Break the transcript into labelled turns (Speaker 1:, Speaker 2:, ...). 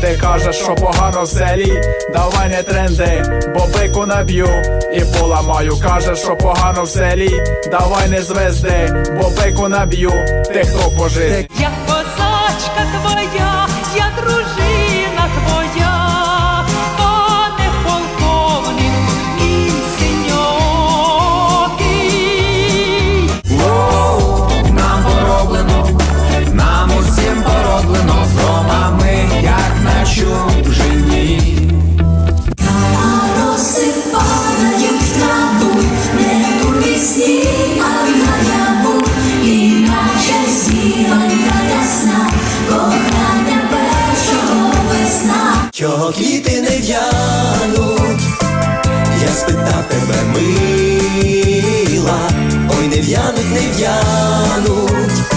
Speaker 1: Ти кажеш, що погано в селі, давай не тренди, бо бику наб'ю і поламаю. Кажеш, що погано в селі, давай не звезди, бо бику наб'ю, ти хто.
Speaker 2: Я
Speaker 3: Чого квіти не в'януть, я спитав тебе, мила, ой, не в'януть, не в'януть,